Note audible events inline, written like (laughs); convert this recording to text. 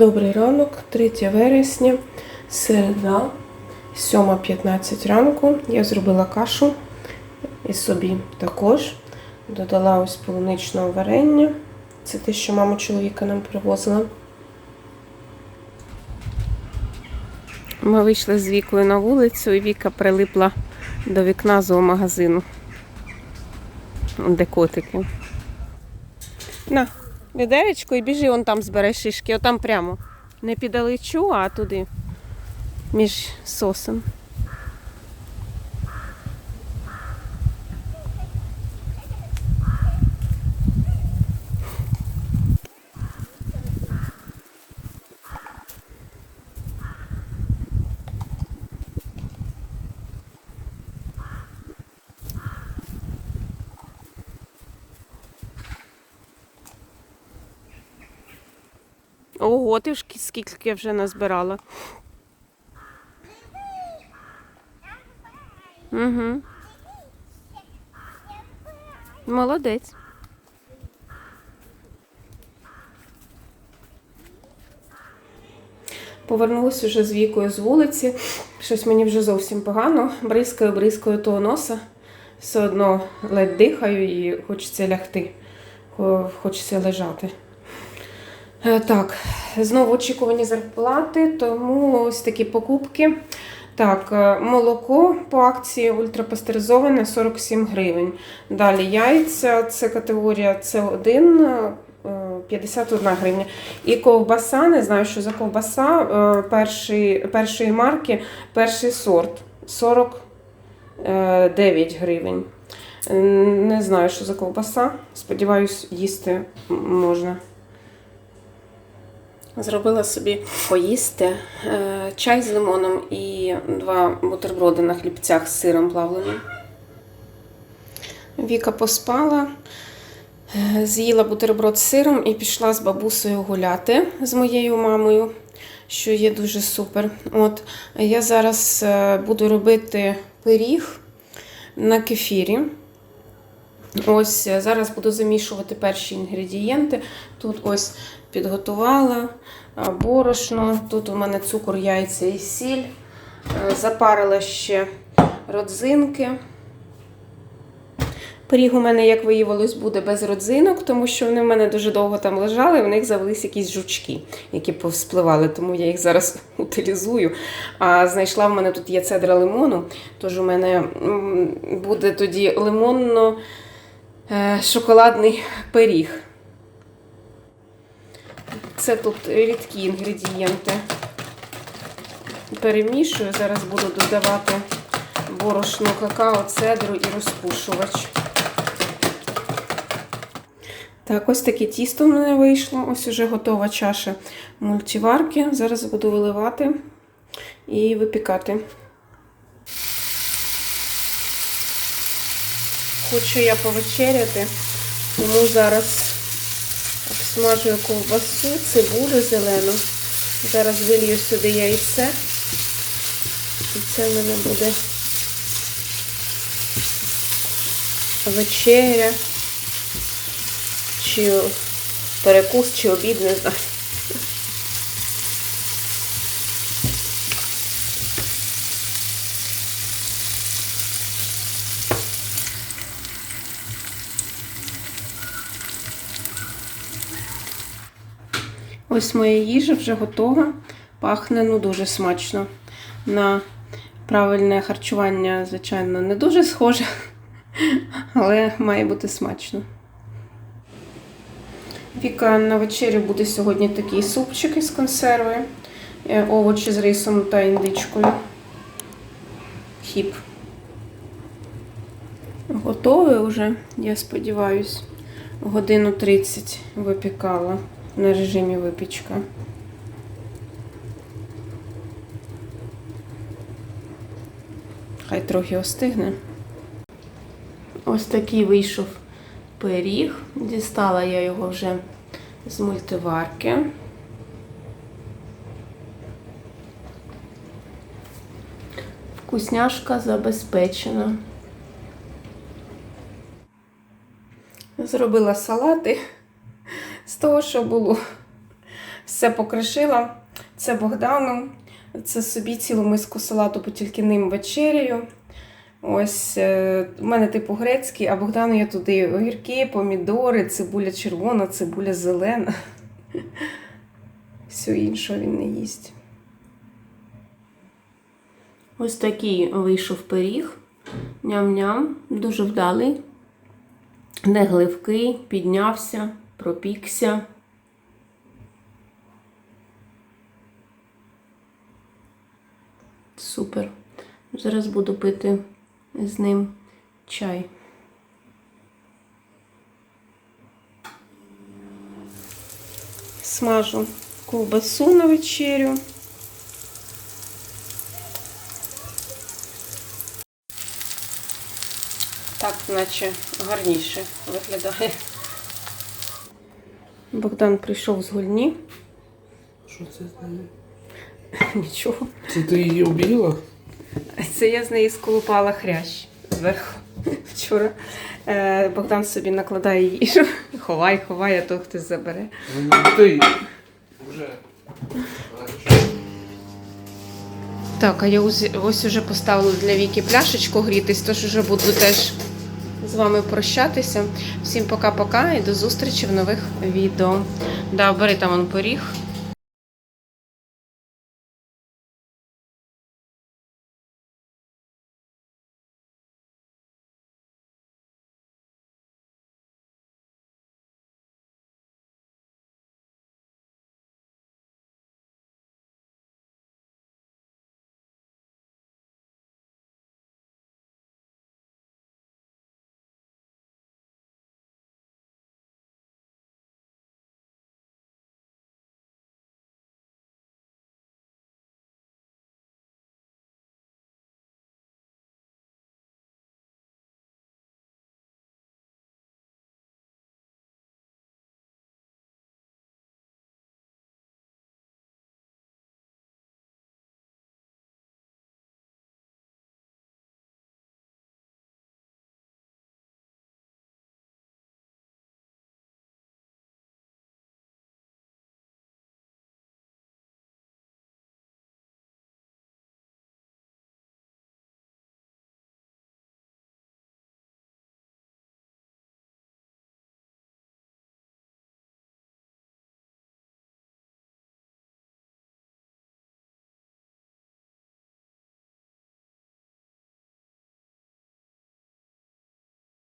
Добрий ранок, 3 вересня, середа, 7.15 ранку. Я зробила кашу і собі також. Додала ось полуничного варення. Це те, що мама чоловіка нам привозила. Ми вийшли з Вікою на вулицю, і Віка прилипла до вікна зоомагазину. Де котики. На, відеречко і біжи, он там збере шишки, отам прямо. Не підалечу, а туди. Між сосен. Ого, ти ж кі- скільки вже назбирала. Угу. Молодець. Повернулася вже з вікою з вулиці. Щось мені вже зовсім погано. Бризкаю, бризкаю того носа. Все одно ледь дихаю і хочеться лягти. Хочеться лежати. Е, Так, знову очікувані зарплати, тому ось такі покупки. Так, е, молоко по акції ультрапастеризоване 47 гривень. Далі яйця, це категорія С1, е, 51 гривня. І ковбаса, не знаю, що за ковбаса е, першої, першої марки, перший сорт 49 гривень. Е, Не знаю, що за ковбаса. Сподіваюсь, їсти можна. Зробила собі поїсти е, чай з лимоном і два бутерброди на хлібцях з сиром плавленим. Віка поспала, е, з'їла бутерброд з сиром і пішла з бабусею гуляти з моєю мамою, що є дуже супер. От я зараз е, буду робити пиріг на кефірі. Ось е, зараз буду замішувати перші інгредієнти. Тут ось підготувала борошно. Тут у мене цукор, яйця і сіль. Е, Запарила ще родзинки. Пиріг у мене, як виявилось, буде без родзинок, тому що вони в мене дуже довго там лежали, і в них завелись якісь жучки, які повспливали, тому я їх зараз (laughs) утилізую. А знайшла в мене тут є цедра лимону, тож у мене буде тоді лимонно-шоколадний пиріг. Це тут рідкі інгредієнти. Перемішую. Зараз буду додавати борошно какао, цедру і розпушувач. Так, ось таке тісто в мене вийшло. Ось уже готова чаша мультиварки. Зараз буду виливати і випікати. Хочу я повечеряти, тому зараз обсмажую ковбасу, цибулю зелену. Зараз вилью сюди яйце. І це в мене буде вечеря. Чи перекус, чи обід, не знаю. Ось моя їжа вже готова. Пахне ну дуже смачно. На правильне харчування, звичайно, не дуже схоже, (laughs) але має бути смачно. Віка на вечерю буде сьогодні такий супчик із консерви, е, овочі з рисом та індичкою. Хіп. Готовий вже, я сподіваюсь, годину 30 випікала на режимі випічка. Хай трохи остигне. Ось такий вийшов пиріг. Дістала я його вже з мультиварки. Вкусняшка забезпечена. Зробила салати з того, що було. Все покришила. Це Богдану. Це собі цілу миску салату, бо тільки ним вечеряю. Ось е, у мене типу грецький, а Богдану я туди огірки, помідори, цибуля червона, цибуля зелена. Все іншого він не їсть. Ось такий вийшов пиріг. Ням-ням, дуже вдалий. Не гливкий, піднявся, пропікся. Супер. Зараз буду пити з ним чай. Смажу ковбасу на вечерю. Так, наче гарніше виглядає. Богдан прийшов з гульні. Що це з нею? (laughs) Нічого. Це ти її об'їла? Це я з неї сколупала хрящ зверху (laughs) вчора. Е, Богдан собі накладає їжу. (laughs) Ховай, ховай, а то хтось забере. Ну, Ти вже. Так, а я ось, ось уже поставила для Віки пляшечку грітись, тож уже буду теж з вами прощатися. Всім пока-пока і до зустрічі в нових відео. Да, бери там он поріг.